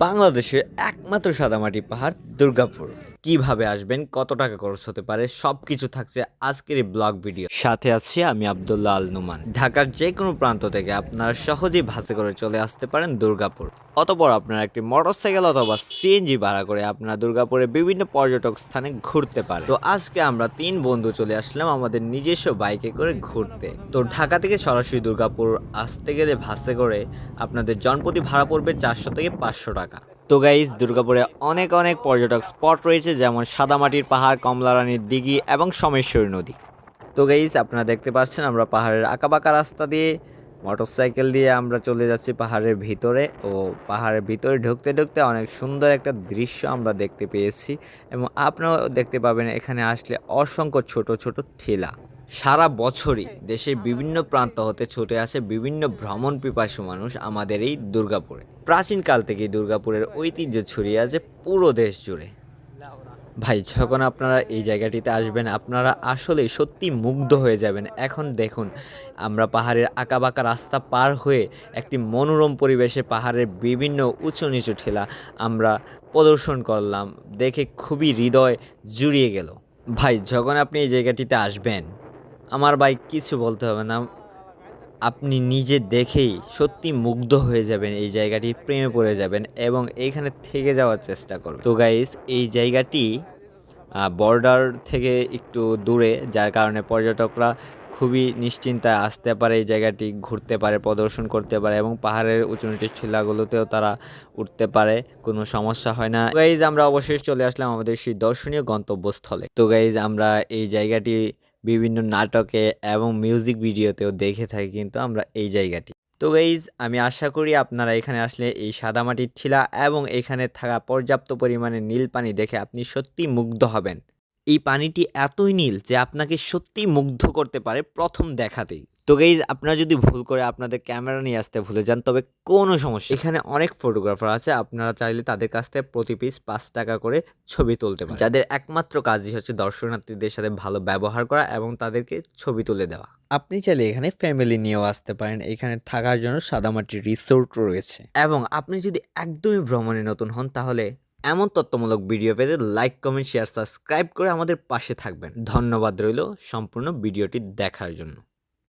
বাংলাদেশের একমাত্র সাদামাটি পাহাড় দুর্গাপুর। কীভাবে আসবেন, কত টাকা খরচ হতে পারে সব কিছু থাকছে আজকের এই ব্লগ ভিডিও। সাথে আছি আমি আবদুল্লাহ আল নুমান। ঢাকার যে কোনো প্রান্ত থেকে আপনারা সহজেই ভাসে করে চলে আসতে পারেন দুর্গাপুর। অতপর আপনারা একটি মোটরসাইকেল অথবা সিএনজি ভাড়া করে আপনারা দুর্গাপুরে বিভিন্ন পর্যটক স্থানে ঘুরতে পারেন। তো আজকে আমরা তিন বন্ধু চলে আসলাম আমাদের নিজস্ব বাইকে করে ঘুরতে। তো ঢাকা থেকে সরাসরি দুর্গাপুর আসতে গেলে ভাসে করে আপনাদের জনপ্রতি ভাড়া পড়বে চারশো থেকে পাঁচশো টাকা। তো গাইজ দুর্গাপুরে অনেক অনেক পর্যটক স্পট রয়েছে, যেমন সাদামাটির পাহাড়, কমলারানীর দিঘি এবং সোমেশ্বরী নদী। তো গাইজ আপনারা দেখতে পাচ্ছেন আমরা পাহাড়ের আঁকাবাঁকা রাস্তা দিয়ে মোটরসাইকেল দিয়ে আমরা চলে যাচ্ছি পাহাড়ের ভিতরে ও পাহাড়ের ভিতরে ঢুকতে ঢুকতে অনেক সুন্দর একটা দৃশ্য আমরা দেখতে পেয়েছি এবং আপনারাও দেখতে পাবেন এখানে আসলে অসংখ্য ছোট ছোট ঠেলা। সারা বছরই দেশের বিভিন্ন প্রান্ত হতে ছুটে আসে বিভিন্ন ভ্রমণ পিপাসু মানুষ আমাদের এই দুর্গাপুরে। প্রাচীনকাল থেকেই দুর্গাপুরের ঐতিহ্য ছড়িয়ে আছে পুরো দেশ জুড়ে। ভাই যখন আপনারা এই জায়গাটিতে আসবেন আপনারা আসলে সত্যি মুগ্ধ হয়ে যাবেন। এখন দেখুন আমরা পাহাড়ের আঁকাবাঁকা রাস্তা পার হয়ে একটি মনোরম পরিবেশে পাহাড়ের বিভিন্ন উঁচু নিচু ঠেলা আমরা প্রদর্শন করলাম। দেখে খুবই হৃদয় জুড়িয়ে গেল। ভাই যখন আপনি এই জায়গাটিতে আসবেন আমার বাইক কিছু বলতে হবে না। আপনি নিজে দেখেই সত্যি মুগ্ধ হয়ে যাবেন, এই জায়গাটি প্রেমে পড়ে যাবেন এবং এইখানে থেকে যাওয়ার চেষ্টা করবেন। তো গাইস এই জায়গাটি বর্ডার থেকে একটু দূরে, যার কারণে পর্যটকরা খুবই নিশ্চিন্তায় আসতে পারে এই জায়গাটি, ঘুরতে পারে, প্রদর্শন করতে পারে এবং পাহাড়ের উঁচু নিচু টিলাগুলোতেও তারা উঠতে পারে, কোনো সমস্যা হয় না। গাইজ আমরা অবশেষ চলে আসলাম আমাদের সেই দর্শনীয় গন্তব্যস্থলে। তো গাইজ আমরা এই জায়গাটি বিভিন্ন নাটকে এবং মিউজিক ভিডিওতেও দেখে থাকি কিন্তু আমরা এই জায়গাটি। তো গাইজ আমি আশা করি আপনারা এখানে আসলে এই সাদামাটির ঠিলা এবং এখানে থাকা পর্যাপ্ত পরিমাণে নীল পানি দেখে আপনি সত্যি মুগ্ধ হবেন। এই পানিটি এতই নীল যে আপনাকে সত্যি মুগ্ধ করতে পারে প্রথম দেখাতেই। তো গাইজ আপনারা যদি ভুল করে আপনাদের ক্যামেরা নিয়ে আসতে ভুলে যান তবে কোনো সমস্যা। এখানে অনেক ফটোগ্রাফার আছে আপনারা চাইলে তাদের কাছ থেকে প্রতি পিস পাঁচ টাকা করে ছবি তুলতে পারেন। যাদের একমাত্র কাজই হচ্ছে দর্শনার্থীদের সাথে ভালো ব্যবহার করা এবং তাদেরকে ছবি তুলে দেওয়া। আপনি চাইলে এখানে ফ্যামিলি নিয়েও আসতে পারেন এখানে থাকার জন্য সাদামাটির রিসোর্ট রয়েছে। এবং আপনি যদি একদমই ভ্রমণে নতুন হন তাহলে এমন তথ্যমূলক ভিডিও পেতে লাইক কমেন্ট শেয়ার সাবস্ক্রাইব করে আমাদের পাশে থাকবেন। ধন্যবাদ রইল সম্পূর্ণ ভিডিওটি দেখার জন্য।